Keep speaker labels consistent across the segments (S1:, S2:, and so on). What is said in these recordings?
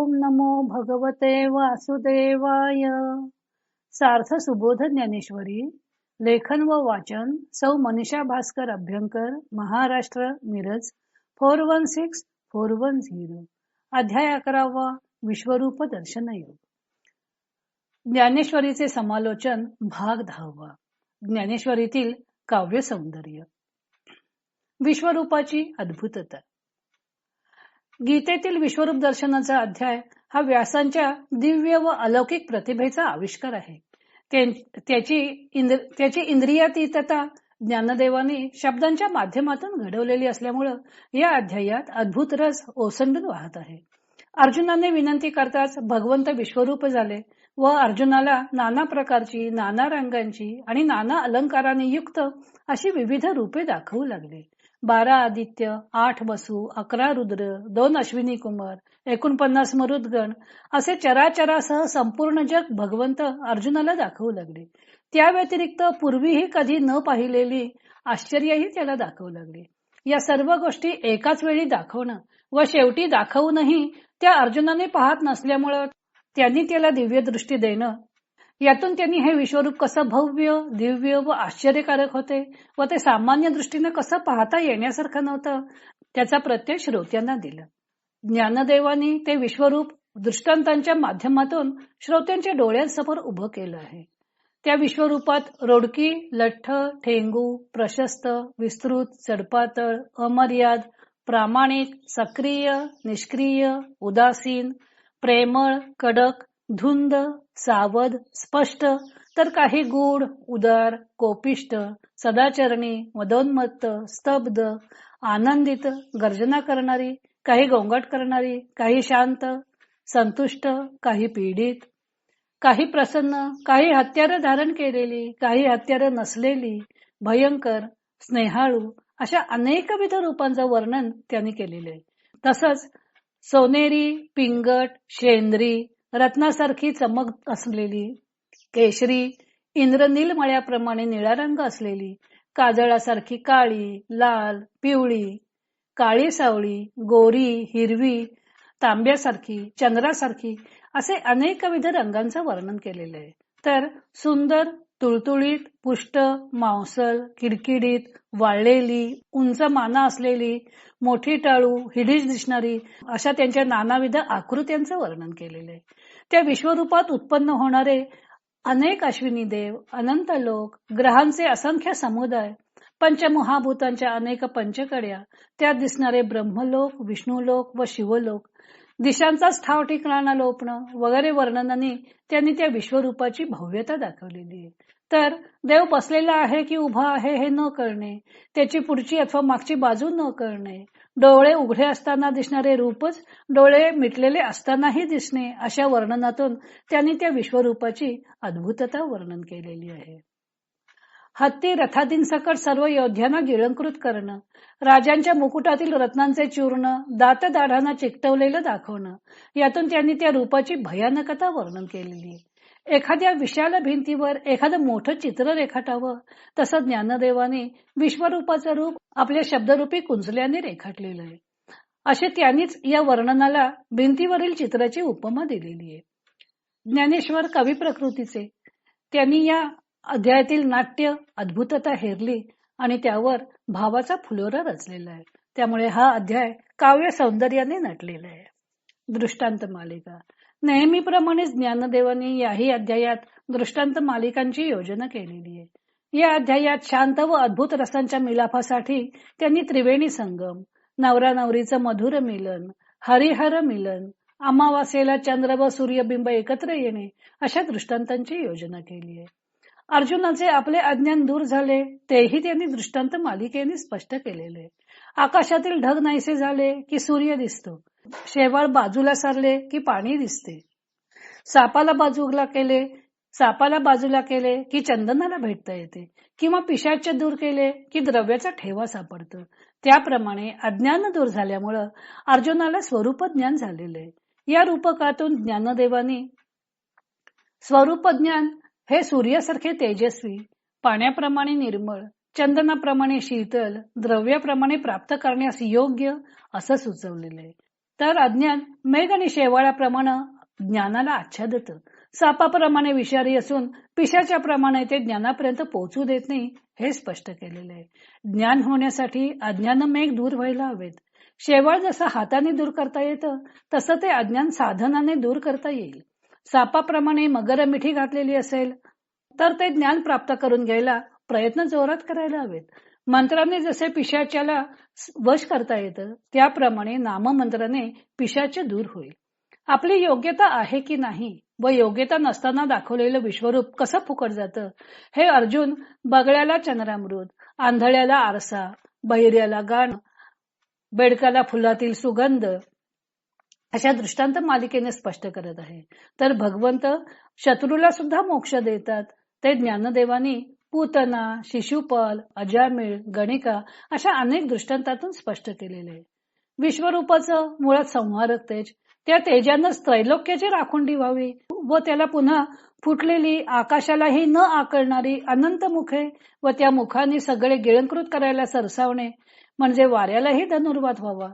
S1: ओम नमो भगवते वासुदेवाय. सार्थ सुबोध ज्ञानेश्वरी लेखन व वाचन सौ Manisha Bhaskar Abhyankar Maharashtra Miraj four one six four one zero. अध्याय अकरावा विश्वरूप दर्शन योग. ज्ञानेश्वरीचे समालोचन भाग दहावा. ज्ञानेश्वरीतील काव्य सौंदर्य. विश्वरूपाची अद्भुतता. गीतेतील विश्वरूप दर्शनाचा अध्याय हा व्यासांच्या दिव्य व अलौकिक प्रतिभेचा आविष्कार आहे. त्याची इंद्र त्याची इंद्रियातीतता ज्ञानदेवाने शब्दांच्या माध्यमातून घडवलेली असल्यामुळं या अध्यायात अद्भुत रस ओसंडून वाहत आहे. अर्जुनाने विनंती करताच भगवंत विश्वरूप झाले व अर्जुनाला नाना प्रकारची नाना रंगांची आणि नाना अलंकाराने युक्त अशी विविध रूपे दाखवू लागली. बारा आदित्य आठ वसू अकरा रुद्र दोन अश्विनी कुमार एकोणपन्नास मरुदगण असे चराचरासह संपूर्ण जग भगवंत अर्जुनाला दाखवू लागले. त्या व्यतिरिक्त पूर्वीही कधी न पाहिलेली आश्चर्यही त्याला दाखवू लागले. या सर्व गोष्टी एकाच वेळी दाखवणं व शेवटी दाखवूनही त्या अर्जुनाने पाहत नसल्यामुळं त्यांनी त्याला दिव्य दृष्टी देणं यातून त्यांनी हे विश्वरूप कसं भव्य दिव्य व आश्चर्यकारक होते व ते सामान्य दृष्टीने कसं पाहता येण्यासारखं नव्हतं त्याचा प्रत्यय श्रोत्यांना दिला. ज्ञानदेवानी ते विश्वरूप दृष्टांतांच्या माध्यमातून श्रोत्यांच्या डोळ्यांसमोर उभं केलं आहे. त्या विश्वरूपात रोडकी लठ्ठ ठेंगू प्रशस्त विस्तृत चढपातळ अमर्याद प्रामाणिक सक्रिय निष्क्रिय उदासीन प्रेमळ कडक धुंद सावध स्पष्ट तर काही गूढ उदार कोपिष्ट सदाचरणी मदोन्मत्त स्तब्ध आनंदित गर्जना करणारी काही गोंगाट करणारी काही शांत संतुष्ट काही पीडित काही प्रसन्न काही हत्यार धारण केलेली काही हत्यार नसलेली भयंकर स्नेहाळू अशा अनेकविध रूपांचं वर्णन त्यांनी केलेले तसंच सोनेरी पिंगट शेंद्री रत्नासारखी चमक असलेली केशरी इंद्रनील मळ्याप्रमाणे निळा रंग असलेली काजळासारखी काळी लाल पिवळी काळी सावळी गोरी हिरवी तांब्यासारखी चंद्रासारखी असे अनेकविध रंगांचं वर्णन केलेलं आहे. तर सुंदर तुळतुळीत पुष्ट मांसल किडकिडीत वाळलेली उंच माना असलेली मोठी टाळू हिडीच दिसणारी अशा त्यांच्या नानाविध आकृत्यांचं वर्णन केलेलं आहे. त्या विश्वरूपात उत्पन्न होणारे अनेक अश्विनी देव अनंत लोक ग्रहांचे असंख्य समुदाय पंचमहाभूतांच्या अनेक पंचकड्या त्यात दिसणारे ब्रह्मलोक विष्णुलोक व शिवलोक दिशांचाच ठाव ठिकाणा लोपणं वगैरे वर्णनाने त्यांनी त्या विश्वरूपाची भव्यता दाखवलेली आहे. तर देव बसलेला आहे की उभा आहे हे न कळणे त्याची पुढची अथवा मागची बाजू न कळणे डोळे उघडे असताना दिसणारे रूपच डोळे मिटलेले असतानाही दिसणे अशा वर्णनातून त्यांनी त्या विश्वरूपाची अद्भुतता वर्णन केलेली आहे. हत्ती रथादींसकट सर्व योद्ध्यांना गिळंकृत करणं राजांच्या मुकुटातील रत्नांचे चूर्ण दात दाढांना चिकटवलेलं दाखवणं यातून त्यांनी त्या रूपाची भयानकता वर्णन केलेली. एखाद्या विशाल भिंतीवर एखादं मोठं चित्र रेखाटावं तसं ज्ञानदेवाने विश्वरूपाचं रूप आपल्या शब्दरूपी कुंजल्याने रेखाटलेलं आहे. असे त्यांनीच या वर्णनाला भिंतीवरील चित्राची उपमा दिलेली आहे. ज्ञानेश्वर कवी प्रकृतीचे त्यांनी या अध्यायातील नाट्य अद्भुतता हेरली आणि त्यावर भावाचा फुलोरा रचलेला आहे. त्यामुळे हा अध्याय काव्य सौंदर्याने नटलेला आहे. दृष्टांत मालिका. नेहमीप्रमाणेच ज्ञानदेवांनी याही अध्यायात दृष्टांत मालिकांची योजना केलेली आहे. या अध्यायात शांत व अद्भुत रसांच्या मिलाफासाठी त्यांनी त्रिवेणी संगम नवरा नवरीचं मधुर मिलन हरिहर मिलन अमावास्येला चंद्र व सूर्यबिंब एकत्र येणे अशा दृष्टांतांची योजना केली आहे. अर्जुनाचे आपले अज्ञान दूर झाले तेही त्यांनी दृष्टांत मालिकेने स्पष्ट केलेले. आकाशातील ढग नाहीसे झाले की सूर्य दिसतो. शेवाळ बाजूला सारले की पाणी दिसते. सापाला बाजूला केले सापाला बाजूला केले की चंदनाला भेटता येते किंवा पिशाच दूर केले की द्रव्याचा ठेवा सापडतो. त्याप्रमाणे अज्ञान दूर झाल्यामुळं अर्जुनाला स्वरूप ज्ञान झालेले. या रूपकातून ज्ञानदेवानी स्वरूप ज्ञान हे सूर्यासारखे तेजस्वी पाण्याप्रमाणे निर्मळ चंदनाप्रमाणे शीतल द्रव्याप्रमाणे प्राप्त करण्यास योग्य असं सुचवलेलं आहे. तर अज्ञान मेघ आणि शेवाळ्याप्रमाणे ज्ञानाला आच्छादत सापाप्रमाणे विषारी असून पिशाच्या प्रमाणे ते ज्ञानापर्यंत पोहोचू देत नाही हे स्पष्ट केलेले आहे. ज्ञान होण्यासाठी अज्ञान मेघ दूर व्हायला हवेत. शेवाळ जसं हाताने दूर करता येतं तसं ते अज्ञान साधनाने दूर करता येईल. सापाप्रमाणे मगर मिठी घातलेली असेल तर ते ज्ञान प्राप्त करून घ्यायला प्रयत्न जोरात करायला हवेत. मंत्राने जसे पिशाच्याला वश करता येतं त्याप्रमाणे नाममंत्राने पिशाचे दूर होईल. आपली योग्यता आहे की नाही व योग्यता नसताना दाखवलेलं विश्वरूप कसं फुकट जातं हे अर्जुन बगळ्याला चंद्रामृत आंधळ्याला आरसा बहिऱ्याला गाण बेडकाला फुलातील सुगंध अशा दृष्टांत मालिकेने स्पष्ट करत आहे. तर भगवंत शत्रूला सुद्धा मोक्ष देतात. ते ज्ञानदेवानी पूतना शिशुपाल अजामिळ गणिका अशा अनेक दृष्टांतातून स्पष्ट केलेले आहे. विश्वरूपाचं मुळात संहारक तेज त्या तेजानंच त्रैलोक्याची राखुंडी व्हावी व त्याला पुन्हा फुटलेली आकाशालाही न आकळणारी अनंत मुखे व त्या मुखांनी सगळे गिळंकृत करायला सरसावणे म्हणजे वाऱ्यालाही धनुर्वाद व्हावा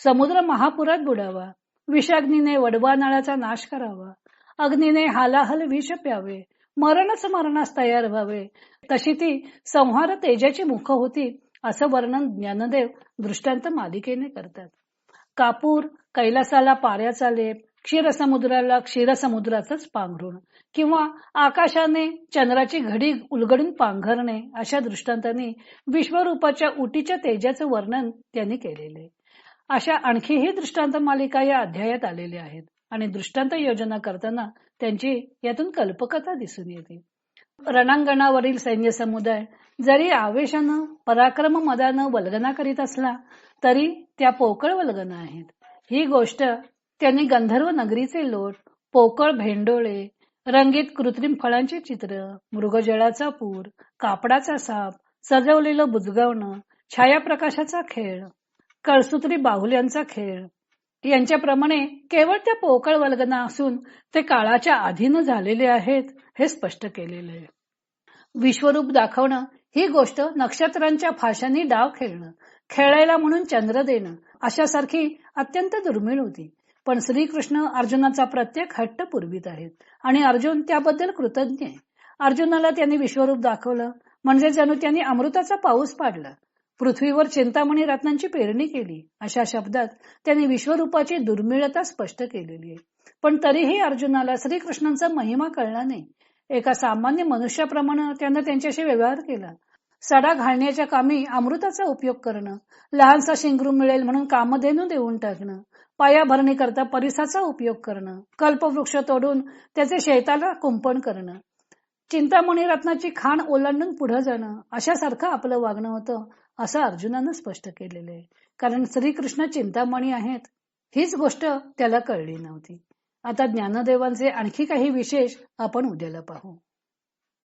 S1: समुद्र महापुरात बुडावा विषाग्नीने वडवा नाळाचा नाश करावा. अग्नीने हालाहल विष प्यावे. मरणच मरणास तयार व्हावे. तशी ती संहार तेजाची मुख होती असं वर्णन ज्ञानदेव दृष्टांत मालिकेने करतात. कापूर कैलासाला पाऱ्याचा लेप क्षीरसमुद्राला क्षीरसमुद्राचंच पांघरुण किंवा आकाशाने चंद्राची घडी उलगडून पांघरणे अशा दृष्टांतांनी विश्वरूपाच्या उटीच्या तेजाचं वर्णन त्यांनी केलेले. अशा आणखीही दृष्टांत मालिका या अध्यायात आलेल्या आहेत. आणि दृष्टांत योजना करताना त्यांची यातून कल्पकता दिसून येते. रणांगणावरील सैन्य समुदाय जरी आवेशानं पराक्रम मदानं वल्गना करीत असला तरी त्या पोकळ वल्गना आहेत. ही गोष्ट त्यांनी गंधर्व नगरीचे लोट पोकळ भेंडोळे रंगीत कृत्रिम फळांचे चित्र मृगजळाचा पूर कापडाचा साप सजवलेलं बुजगावणं छायाप्रकाशाचा खेळ कळसूत्री बाहुल्यांचा खेळ. यांच्याप्रमाणे केवळ त्या पोकळ वल्गना असून ते काळाच्या अधीन झालेले आहेत हे स्पष्ट केलेले आहे. विश्वरूप दाखवणं ही गोष्ट नक्षत्रांच्या फाशांनी डाव खेळणं खेळायला म्हणून चंद्र देणं अशासारखी अत्यंत दुर्मिळ होती. पण श्रीकृष्ण अर्जुनाचा प्रत्येक हट्ट पुरवित आहेत आणि अर्जुन त्याबद्दल कृतज्ञ आहे. अर्जुनाला त्यांनी विश्वरूप दाखवलं म्हणजे जणू त्यांनी अमृताचा पाऊस पाडला पृथ्वीवर चिंतामणी रत्नांची पेरणी केली. अशा शब्दात त्यांनी विश्वरूपाची दुर्मिळता स्पष्ट केलेली आहे. पण तरीही अर्जुनाला श्रीकृष्णांचा महिमा कळला नाही. एका सामान्य मनुष्याप्रमाणे त्यानं त्यांच्याशी व्यवहार केला. सडा घालण्याच्या कामी अमृताचा उपयोग करणं लहानसा शिंगरू मिळेल म्हणून कामधेनू देऊन टाकणं पाया भरणी करता परिसाचा उपयोग करणं कल्पवृक्ष तोडून त्याचे शेताला कुंपण करणं चिंतामणी रत्नाची खाण ओलांडून पुढे जाणं अशासारखं आपलं वागणं होतं. असं अर्जुनानं स्पष्ट केलेलं आहे. कारण श्रीकृष्ण चिंतामणी आहेत हीच गोष्ट त्याला कळली नव्हती. आता ज्ञानदेवांचे आणखी काही विशेष आपण उद्याला पाहू.